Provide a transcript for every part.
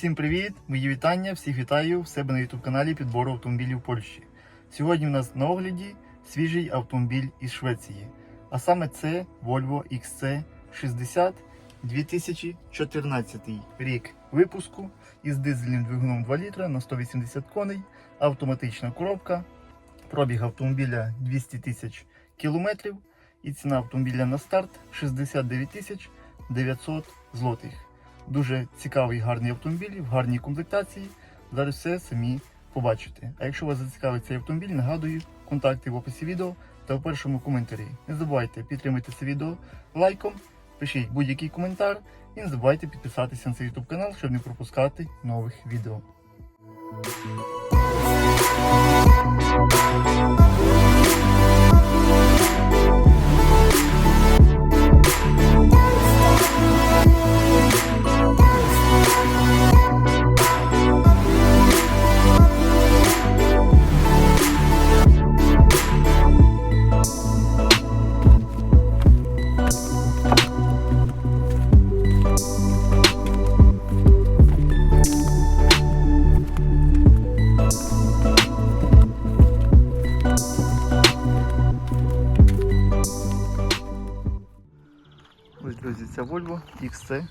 Всім привіт! Мої вітання, всіх вітаю в себе на youtube каналі підбору автомобілів Польщі. Сьогодні в нас на огляді свіжий автомобіль із Швеції. А саме це Volvo XC60 2014 рік випуску із дизельним двигуном 2 літра на 180 коней, автоматична коробка, пробіг автомобіля 200 тисяч кілометрів і ціна автомобіля на старт 69 тисяч 900 злотих. Дуже цікавий гарний автомобіль в гарній комплектації. Зараз все самі побачите. А якщо вас зацікавить цей автомобіль, нагадую, контакти в описі відео та в першому коментарі. Не забувайте підтримати це відео лайком, пишіть будь-який коментар і не забувайте підписатися на цей YouTube канал, щоб не пропускати нових відео. Volvo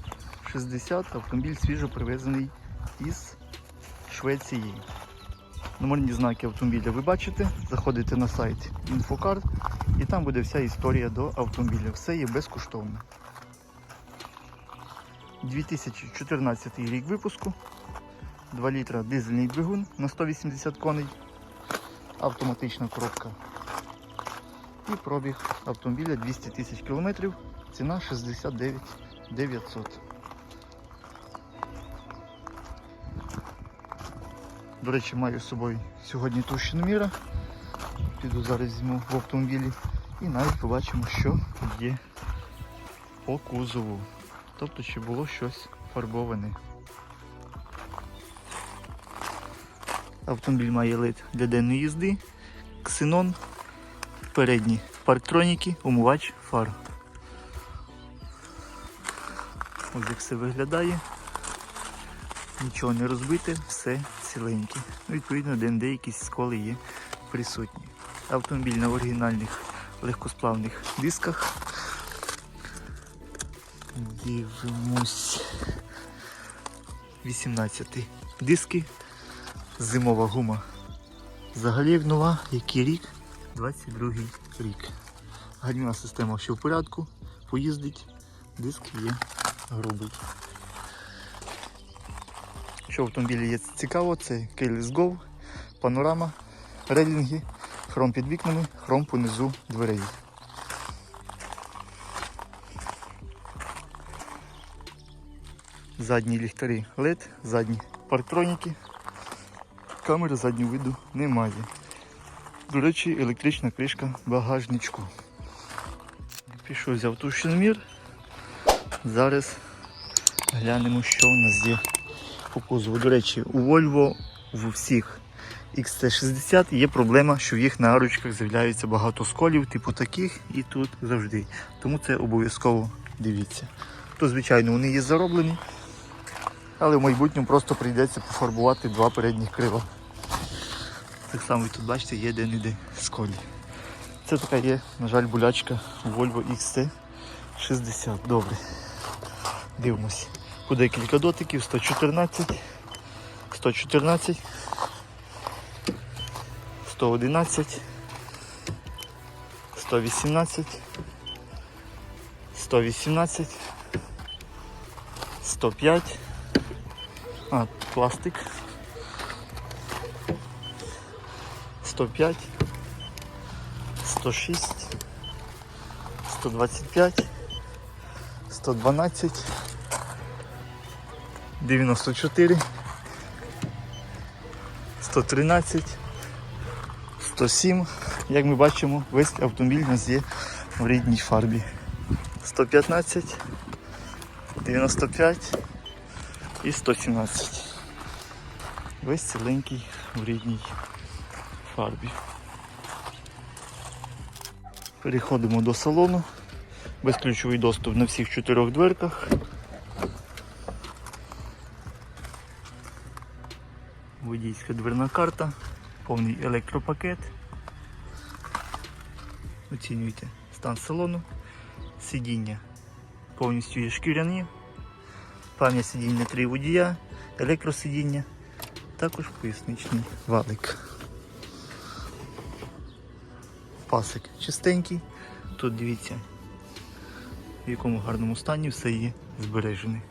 XC60, автомобіль свіжо привезений із Швеції. Номерні знаки автомобіля ви бачите, заходите на сайт Infocard і там буде вся історія до автомобіля. Все є безкоштовно. 2014 рік випуску, 2 літра дизельний двигун на 180 коней, автоматична коробка і пробіг автомобіля 200 тисяч кілометрів. Ціна 69 900. До речі, маю з собою сьогодні міра. Піду зараз візьму в автомобілі і навіть побачимо, що є по кузову. Тобто, чи було щось фарбоване. Автомобіль має LED для денної їзди, ксенон, передні парктроніки, умивач фар. Ось як все виглядає. Нічого не розбите, все ціленьке. Ну, Відповідно, де якісь сколи є присутні. Автомобіль на оригінальних легкосплавних дисках. Дивимось. 18 диски. Зимова гума. Взагалі як нова, який рік? 22 рік. Гальмівна система все в порядку, поїздить, диск є грубий. Що в автомобілі є цікаво, це Keyless Go, панорама, рейлінги, хром під вікнами, хром понизу дверей. Задні ліхтарі LED, задні парктроніки, камери заднього виду немає. До речі, електрична кришка багажничку. Пішов взяв товщиномір. Зараз глянемо, що у нас є по кузову. До речі, у Volvo в всіх XC60 є проблема, що в їх на арочках з'являється багато сколів, типу таких, і тут завжди. Тому це обов'язково дивіться. То, звичайно, вони є зароблені, але в майбутньому просто прийдеться пофарбувати два передніх крила. Так само і тут, бачите, є де-не-де сколі. Це така є, на жаль, болячка у Volvo XC60. Добре. Дивимось. Буде кілька дотиків, 114, 114, 111, 118, 118, 105. А, пластик. 105, 106, 125, 112, 94, 113, 107. Як ми бачимо, весь автомобіль у нас є в рідній фарбі. 115, 95 і 117. Весь ціленький в рідній фарбі. Переходимо до салону. Безключовий доступ на всіх чотирьох дверках. Водійська дверна карта, повний електропакет. Оцінюйте стан салону, сидіння повністю є шкіряні, пам'ять сидіння 3 водія, електросидіння, також поясничний валик. Пасик чистенький. Тут дивіться, в якому гарному стані все є збережене.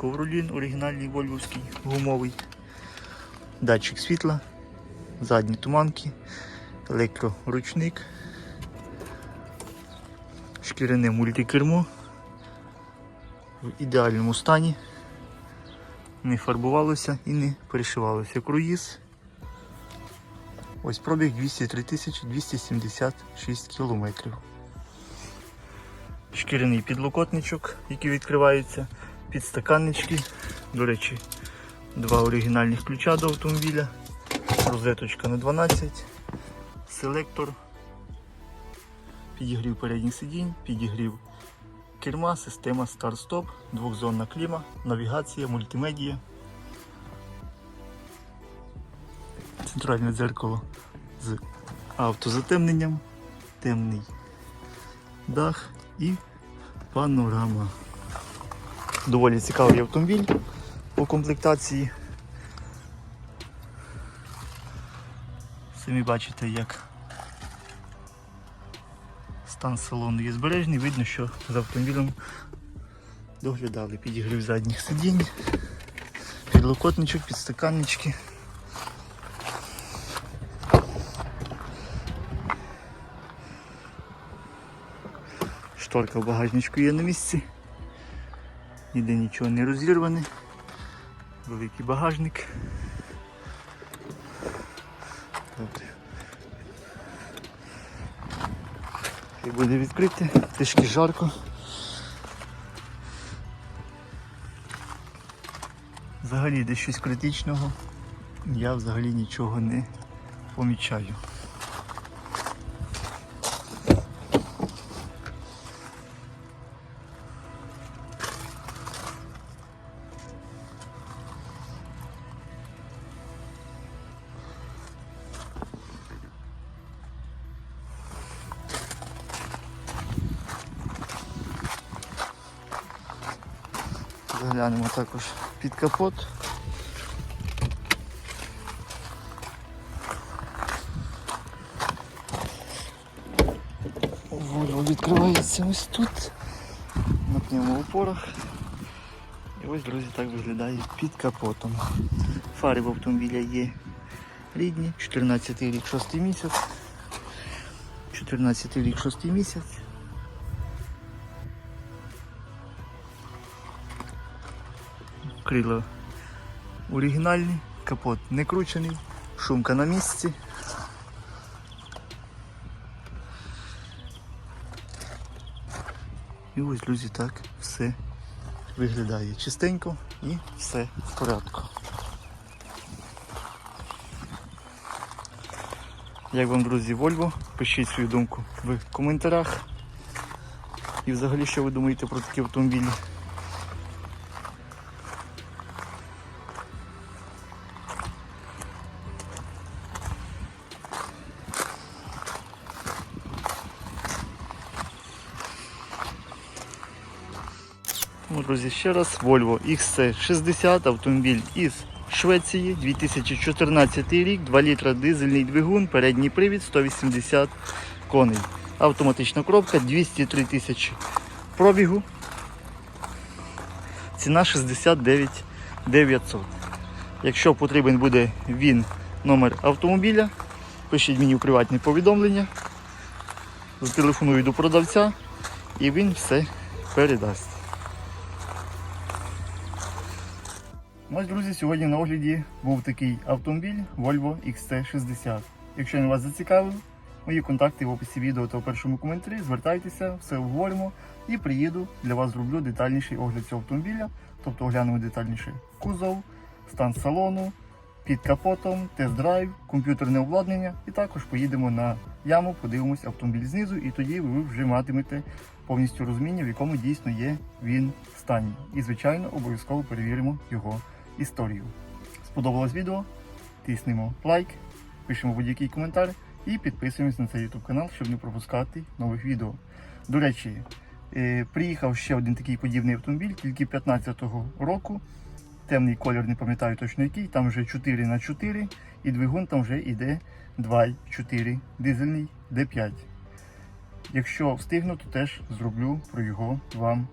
Ковролін оригінальний вольвовський, гумовий, датчик світла, задні туманки, електроручник, шкіряне мультикермо в ідеальному стані, не фарбувалося і не перешивалося круїз. Ось пробіг 203 276 кілометрів. Шкіряний підлокотничок, який відкривається, підстаканнички. До речі, два оригінальних ключа до автомобіля, розеточка на 12, селектор, підігрів передніх сидінь, підігрів керма, система старт-стоп, двохзонна кліма, навігація, мультимедія. Центральне дзеркало з автозатемненням, темний дах і панорама. Доволі цікавий автомобіль по комплектації. Самі бачите, як стан салону є збережений, видно, що з автомобілем доглядали підігрів задніх сидінь, підлокотничок, підстаканнички. Шторка в багажничку є на місці. Ніде нічого не розірване. Великий багажник. От. І буде відкрите, трішки жарко. Взагалі десь щось критичного я взагалі нічого не помічаю. Заглянемо також під капот. Вольво відкривається ось тут, на пневмоупорах. І ось, друзі, так виглядає під капотом. Фари в автомобіля є рідні, 14 рік, 6 місяць. 14 рік, 6 місяць. Крила оригінальні, капот не кручений, шумка на місці. І ось, друзі, так все виглядає чистенько і все в порядку. Як вам, друзі, Volvo? Пишіть свою думку в коментарях. І взагалі, що ви думаєте про такі автомобілі. Друзі, ще раз Volvo XC60, автомобіль із Швеції, 2014 рік, 2 літра дизельний двигун, передній привід 180 коней. Автоматична коробка, 203 тисячі пробігу. Ціна 69 900. Якщо потрібен буде він номер автомобіля, пишіть мені в приватні повідомлення. Зателефоную до продавця і він все передасть. Ось, друзі, сьогодні на огляді був такий автомобіль Volvo XC60. Якщо він вас зацікавив, мої контакти в описі відео та у першому коментарі. Звертайтеся, все обговоримо і приїду для вас зроблю детальніший огляд цього автомобіля, тобто оглянемо детальніше кузов, стан салону, під капотом, тест-драйв, комп'ютерне обладнання. І також поїдемо на яму, подивимось автомобіль знизу, і тоді ви вже матимете повністю розуміння, в якому дійсно є він стані. І, звичайно, обов'язково перевіримо його історію. Сподобалось відео? Тиснемо лайк, пишемо будь-який коментар і підписуємось на цей YouTube канал, щоб не пропускати нових відео. До речі, е, приїхав ще один такий подібний автомобіль, тільки 15-го року. Темний колір, не пам'ятаю точно який, там вже 4 на 4 і двигун там вже йде 2,4 дизельний D5. Якщо встигну, то теж зроблю про його вам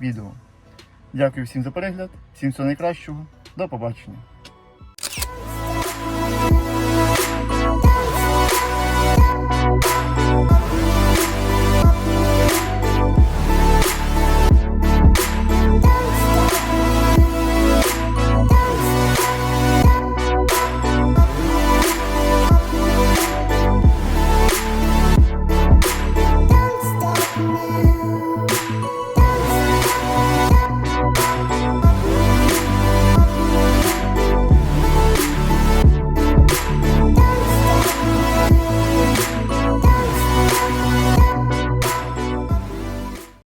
відео. Дякую всім за перегляд, всім всього найкращого, до побачення.